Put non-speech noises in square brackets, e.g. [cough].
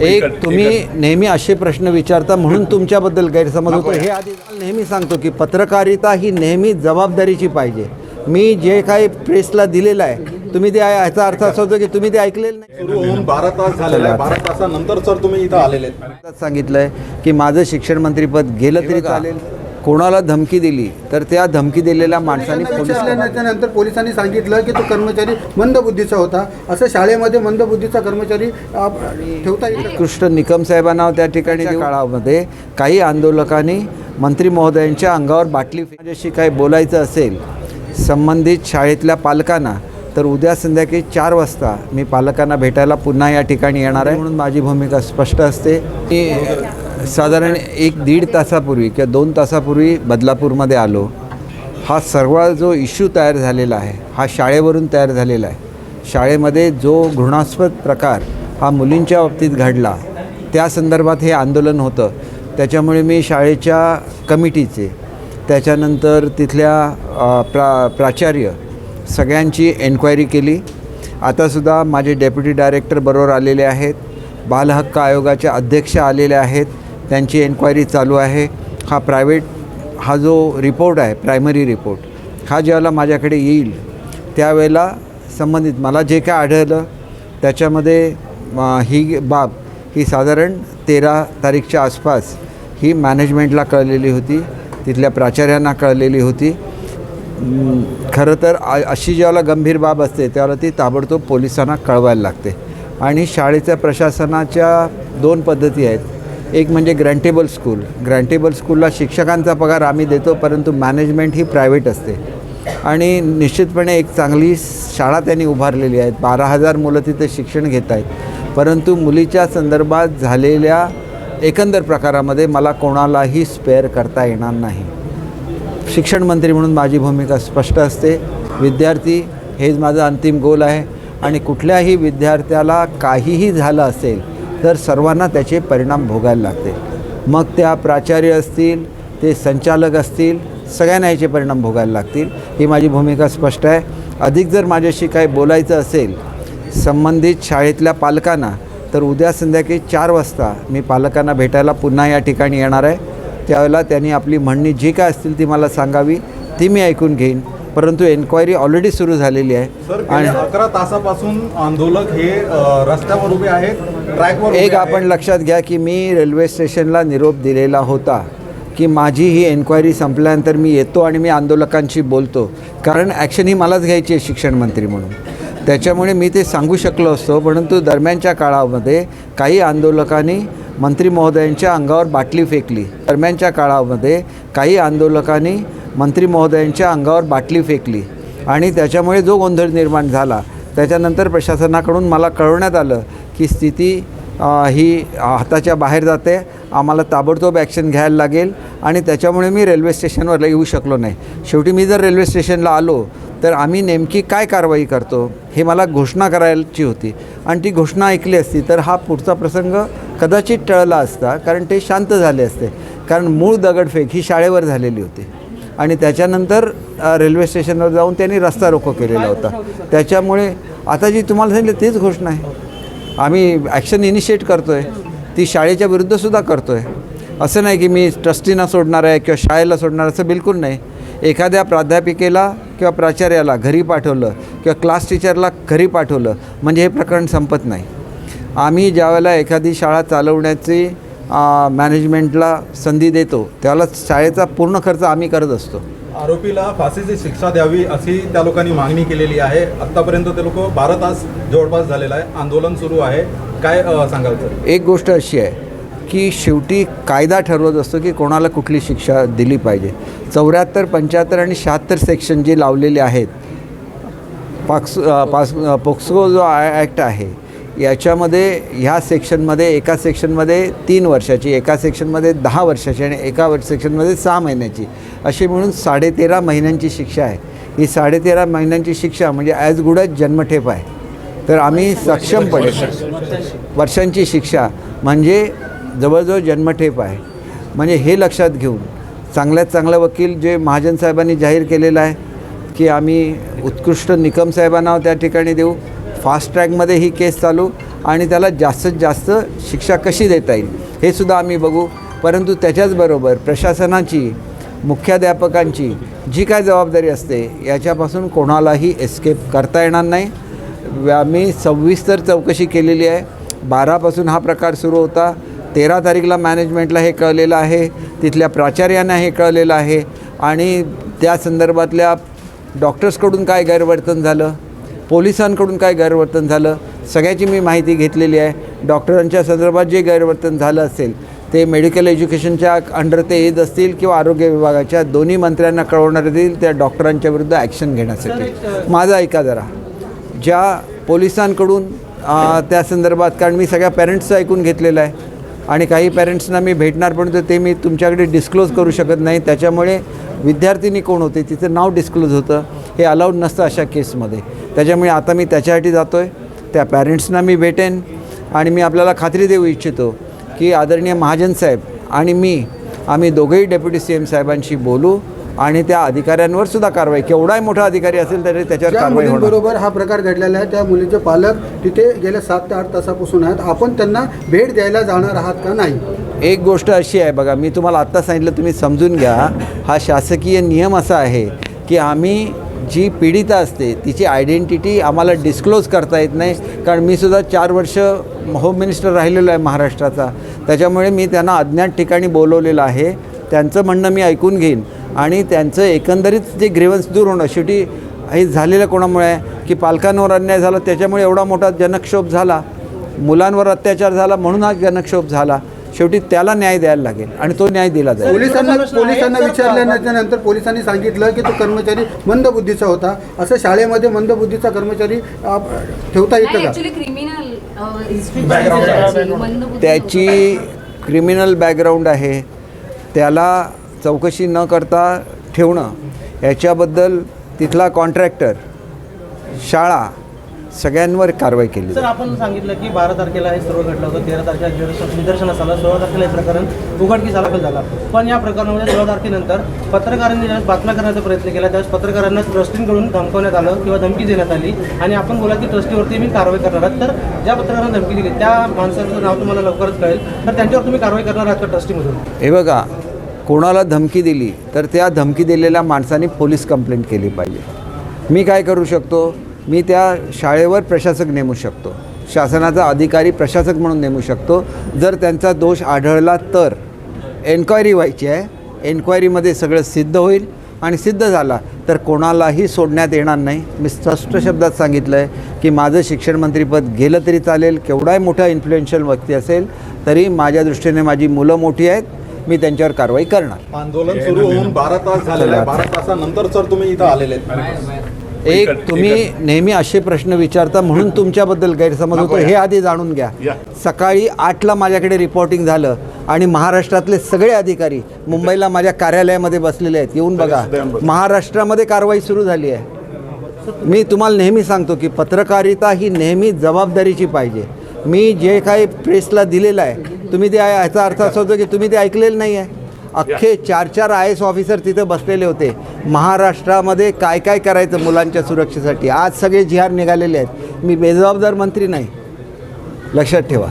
एक तुम्ही नेहमी असे प्रश्न विचारता म्हणून तुमच्याबद्दल गैरसमज होतो. हे आधी नेहमी सांगतो की पत्रकारिता ही नेहमी जबाबदारीची पाहिजे. मी जे काही प्रेसला दिलेलं आहे तुम्ही ते याचा अर्थ असा होतो की तुम्ही ते ऐकलेलं नाही. बारा तास झालेला आहे बारा तासानंतर सर तुम्ही इथं आलेले आहेत. आताच सांगितलंय की माझं शिक्षण मंत्रीपद गेलं तरी चालेल. कोणाला धमकी दिली तर त्या धमकी दिलेल्या माणसाने त्यानंतर पोलिसांनी सांगितलं की तो कर्मचारी मंदबुद्धीचा होता. असं शाळेमध्ये मंदबुद्धीचा कर्मचारी ठेवता येईल. उत्कृष्ट निकम साहेबांना त्या ठिकाणी काळामध्ये काही आंदोलकांनी मंत्री महोदयांच्या अंगावर बाटली माझ्याशी काही बोलायचं असेल संबंधित शाळेतल्या पालकांना तर उद्या संध्याकाळी चार वाजता मी पालकांना भेटायला पुन्हा या ठिकाणी येणार आहे. म्हणून माझी भूमिका स्पष्ट असते. मी साधारण एक दीड तासापूर्वी किंवा दोन तासापूर्वी बदलापूरमध्ये आलो. हा सर्व जो इश्यू तयार झालेला आहे हा शाळेवरून तयार झालेला आहे. शाळेमध्ये जो घृणास्पद प्रकार हा मुलींच्या बाबतीत घडला त्या संदर्भात हे आंदोलन होतं. त्याच्यामुळे मी शाळेच्या कमिटीचे त्याच्यानंतर तिथल्या प्रा प्राचार्य सगळ्यांची एन्क्वायरी केली. आतासुद्धा माझे डेप्युटी डायरेक्टर बरोबर आलेले आहेत बालहक्क आयोगाचे अध्यक्ष आलेले आहेत त्यांची एन्क्वायरी चालू आहे. हा प्रायव्हेट हा जो रिपोर्ट आहे प्रायमरी रिपोर्ट हा ज्यावेळेला माझ्याकडे येईल त्यावेळेला संबंधित मला जे काय आढळलं त्याच्यामध्ये ही बाब ही साधारण तेरा तारीखच्या आसपास ही मॅनेजमेंटला कळलेली होती तिथल्या प्राचार्यांना कळलेली होती. खरं तर अशी ज्यावेळेला गंभीर बाब असते त्यावेळेला ती ताबडतोब पोलिसांना कळवायला लागते. आणि शाळेच्या प्रशासनाच्या दोन पद्धती आहेत. एक म्हणजे ग्रँटेबल स्कूल. ग्रँटेबल स्कूलला शिक्षकांचा पगार आम्ही देतो परंतु मॅनेजमेंट ही प्रायव्हेट असते. आणि निश्चितपणे एक चांगली शाळा त्यांनी उभारलेली आहे. बारा हजार मुलं तिथे शिक्षण घेत आहेत. परंतु मुलीच्या संदर्भात झालेल्या एकंदर प्रकारामध्ये मला कोणालाही स्पेअर करता येणार नाही. शिक्षण मंत्री म्हणून माझी भूमिका स्पष्ट असते. विद्यार्थी हेच माझं अंतिम गोल आहे. आणि कुठल्याही विद्यार्थ्याला काहीही झालं असेल तर सर्वांना त्याचे परिणाम भोगायला लागते. मग त्या प्राचार्य असतील ते संचालक असतील सगळ्यांना याचे परिणाम भोगायला लागतील. ही माझी भूमिका स्पष्ट आहे. अधिक जर माझ्याशी काही बोलायचं असेल संबंधित शाळेतल्या पालकांना तर उद्या संध्याकाळी चार वाजता मी पालकांना भेटायला पुन्हा या ठिकाणी येणार आहे. त्यावेळेला त्यांनी आपली म्हणणी जी काय असतील ती मला सांगावी ती मी ऐकून घेईन. परंतु एन्क्वायरी ऑलरेडी सुरू झालेली आहे. आणि अकरा तासापासून आंदोलक हे रस्त्यावर उभे आहेत ट्रॅकवर एक आपण. लक्षात घ्या की मी रेल्वे स्टेशनला निरोप दिलेला होता की माझी ही एन्क्वायरी संपल्यानंतर मी येतो आणि मी आंदोलकांशी बोलतो. कारण ॲक्शन ही मलाच घ्यायची आहे शिक्षण मंत्री म्हणून. त्याच्यामुळे मी ते सांगू शकलो असतो परंतु दरम्यानच्या काळामध्ये काही आंदोलकांनी मंत्री महोदयांच्या अंगावर बाटली फेकली. दरम्यानच्या काळामध्ये काही आंदोलकांनी मंत्री महोदयांच्या अंगावर बाटली फेकली आणि त्याच्यामुळे जो गोंधळ निर्माण झाला त्याच्यानंतर प्रशासनाकडून मला कळवण्यात आलं की स्थिती ही हाताच्या बाहेर जाते आम्हाला ताबडतोब ॲक्शन घ्यायला लागेल आणि त्याच्यामुळे मी रेल्वे स्टेशनवर येऊ शकलो नाही. शेवटी मी जर रेल्वे स्टेशनला आलो तर आम्ही नेमकी काय कारवाई करतो हे मला घोषणा करायची होती. आणि ती घोषणा ऐकली असती तर हा पुढचा प्रसंग कदाचित टळला असता कारण ते शांत झाले असते. कारण मूळ दगडफेक ही शाळेवर झालेली होती. आणि त्याच्यानंतर रेल्वे स्टेशनवर जाऊन त्यांनी रस्ता रोको केलेला होता. त्याच्यामुळे आता जी तुम्हाला सांगितलं तीच घोषणा आहे. आम्ही ॲक्शन इनिशिएट करतो आहे ती शाळेच्या विरुद्धसुद्धा करतो आहे असं नाही की मी ट्रस्टीना सोडणार आहे किंवा शाळेला सोडणार असं बिलकुल नाही. एखाद्या प्राध्यापिकेला किंवा प्राचार्याला घरी पाठवलं किंवा क्लास टीचरला घरी पाठवलं म्हणजे हे प्रकरण संपत नाही. आम्ही ज्यावेळेला एखादी शाळा चालवण्याची मॅनेजमेंटला संधी देतो. त्यावेळेला शाळेचा पूर्ण खर्च आम्ही करत असतो. आरोपीला फाशीची शिक्षा द्यावी अशी त्या लोकांनी मागणी केलेली आहे. आतापर्यंत ते लोक बारा तास जवळपास झालेला आहे. आंदोलन सुरू आहे. काय सांगाल सर एक गोष्ट अशी आहे की शेवटी कायदा ठरवत असतो की कोणाला कुठली शिक्षा दिली पाहिजे. चौऱ्याहत्तर पंच्याहत्तर आणि शहात्तर सेक्शन जे लावलेले आहेत पाक्स पास पोक्सो जो ॲक्ट आहे याच्यामध्ये ह्या सेक्शनमध्ये एका सेक्शनमध्ये तीन वर्षाची एका सेक्शनमध्ये दहा वर्षाची आणि एका वर्ष सेक्शनमध्ये सहा महिन्याची. अशी म्हणून साडेतेरा महिन्यांची शिक्षा आहे. ही साडेतेरा महिन्यांची शिक्षा म्हणजे ॲज गुड ॲज जन्मठेप आहे. तर आम्ही सक्षमपणे वर्षांची शिक्षा म्हणजे जवळजवळ जन्मठेप आहे. म्हणजे हे लक्षात घेऊन चांगल्यात चांगला वकील जे महाजन साहेबांनी जाहीर केलेलं आहे की आम्ही उत्कृष्ट निकम साहेबांना त्या ठिकाणी देऊ फास्ट ट्रॅकमध्ये ही केस चालू आणि त्याला जास्तीत जास्त शिक्षा कशी देता येईल हे सुद्धा आम्ही बघू. परंतु त्याच्याचबरोबर प्रशासनाची मुख्याध्यापकांची जी काय जबाबदारी असते याच्यापासून कोणालाही एस्केप करता येणार नाही. आम्ही सविस्तर चौकशी केलेली आहे. बारापासून हा प्रकार सुरू होता. तेरा तारीखला मॅनेजमेंटला हे कळलेलं आहे. तिथल्या प्राचार्यांना हे कळलेलं आहे. आणि त्या संदर्भातल्या डॉक्टर्सकडून काय गैरवर्तन झालं? पोलिसांकडून काय गैरवर्तन झालं? सगळ्याची मी माहिती घेतलेली आहे. डॉक्टरांच्या संदर्भात जे गैरवर्तन झालं असेल ते मेडिकल एज्युकेशनच्या अंडर ते येत असतील किंवा आरोग्य विभागाच्या दोन्ही मंत्र्यांना कळवण्यात येईल त्या डॉक्टरांच्या विरुद्ध ॲक्शन घेण्यासाठी. माझं ऐका जरा. ज्या पोलिसांकडून त्या संदर्भात कारण मी सगळ्या पॅरेंट्सचं ऐकून घेतलेलं आहे आणि काही पॅरेंट्सना मी भेटणार पण तर ते मी तुमच्याकडे डिस्क्लोज करू शकत नाही. त्याच्यामुळे विद्यार्थिनी कोण होते? तिचं नाव डिस्क्लोज होतं. हे अलाउड नसतं अशा केसमध्ये त्याच्यामुळे आता मी त्याच्यासाठी जातो आहे त्या पॅरेंट्सना मी भेटेन. आणि मी आपल्याला खात्री देऊ इच्छितो की आदरणीय महाजन साहेब आणि मी आम्ही दोघंही डेप्युटी सी एम साहेबांशी बोलू आणि त्या अधिकाऱ्यांवर सुद्धा कारवाई. केवढाही मोठा अधिकारी असेल तरी त्याच्यावर कारवाई मुलींबरोबर हा प्रकार घडलेला आहे त्या मुलीचे पालक तिथे गेल्या सात ते आठ तासापासून आहेत. आपण त्यांना भेट द्यायला जाणार आहात का नाही? एक गोष्ट अशी आहे बघा मी तुम्हाला आत्ता सांगितलं तुम्ही समजून घ्या. हा शासकीय नियम असा आहे की आम्ही जी पीडिता असते तिची आयडेंटिटी आम्हाला डिस्क्लोज करता येत नाही. कारण मी सुद्धा चार वर्ष होम मिनिस्टर राहिलेलो आहे महाराष्ट्राचा. त्याच्यामुळे मी त्यांना अज्ञात ठिकाणी बोलवलेलं आहे. त्यांचं म्हणणं मी ऐकून घेईन. आणि त्यांचं एकंदरीत जे ग्रेवन्स दूर होणं शेवटी हे झालेलं कोणामुळे आहे? की पालकांवर अन्याय झाला त्याच्यामुळे एवढा मोठा जनक्षोभ झाला. मुलांवर अत्याचार झाला म्हणून हा जनक्षोभ झाला. शेवटी त्याला न्याय द्यायला लागेल आणि तो न्याय दिला जाईल. पोलिसांना पोलिसांना विचारल्यानंतर पोलिसांनी सांगितलं की तो कर्मचारी मंदबुद्धीचा होता. असं शाळेमध्ये मंदबुद्धीचा कर्मचारी ठेवता येतं का? त्याची क्रिमिनल बॅकग्राऊंड आहे. त्याला चौकशी न करता ठेवणं याच्याबद्दल तिथला कॉन्ट्रॅक्टर शाळा सगळ्यांवर कारवाई केली सर. आपण सांगितलं की बारा तारखेला हे सर्व घडलं होतं तेरा तारखेला निदर्शन निदर्शनास आलं. सोळा तारखेला हे प्रकरण उघडकीस दाखल झाला. पण या प्रकरणामध्ये सोळा तारखेनंतर पत्रकारांनी ज्यावेळेस बातम्या करण्याचा प्रयत्न केला त्यावेळेस पत्रकारांना ट्रस्टींकडून धमकवण्यात आलं किंवा धमकी देण्यात आली. आणि आपण बोला की ट्रस्टीवरती मी कारवाई करणार आहात. तर ज्या पत्रकारांना धमकी दिली त्या माणसाचं नाव तुम्हाला लवकरच कळेल. तर त्यांच्यावर तुम्ही कारवाई करणार आहात का ट्रस्टीमधून? हे बघा कोणाला धमकी दिली तर त्या धमकी दिलेल्या माणसाने पोलीस कंप्लेंट केली पाहिजे. मी काय करू शकतो? मी त्या शाळेवर प्रशासक नेमू शकतो. शासनाचा अधिकारी प्रशासक म्हणून नेमू शकतो. जर त्यांचा दोष आढळला तर एन्क्वायरी व्हायची आहे. एन्क्वायरीमध्ये सगळं सिद्ध होईल आणि सिद्ध झाला तर कोणालाही सोडण्यात येणार नाही. मी स्पष्ट शब्दात सांगितलं आहे की माझं शिक्षण मंत्रीपद गेलं तरी चालेल. केवढाही मोठा इन्फ्लुएन्शियल व्यक्ती असेल तरी माझ्या दृष्टीने माझी मुलं मोठी आहेत. मी त्यांच्यावर कारवाई करणार. आंदोलन सुरू होऊन बारा तास झालेलं आहे. बारा तासानंतर सर तुम्ही इथं आलेले आहेत. एक तुम्ही नेहमी असे प्रश्न विचारता म्हणून [laughs] तुमच्याबद्दल गैरसमज होतो हे आधी जाणून घ्या. सकाळी आठला माझ्याकडे रिपोर्टिंग झालं आणि महाराष्ट्रातले सगळे अधिकारी मुंबईला माझ्या कार्यालयामध्ये बसलेले आहेत. येऊन बघा. महाराष्ट्रामध्ये कारवाई सुरू झाली आहे. मी तुम्हाला नेहमी सांगतो की पत्रकारिता ही नेहमी जबाबदारीची पाहिजे. मी जे काही प्रेसला दिलेलं आहे तुम्ही ते याचा अर्थ असा होतो की तुम्ही ते ऐकलेलं नाही आहे अख्खे चार चार आय एस ऑफिसर तिथे बसलेले होते. महाराष्ट्रामध्ये काय काय करायचं मुलांच्या सुरक्षेसाठी? आज सगळे जिहार निघालेले आहेत. मी बेजबाबदार मंत्री नाही. लक्षात ठेवा.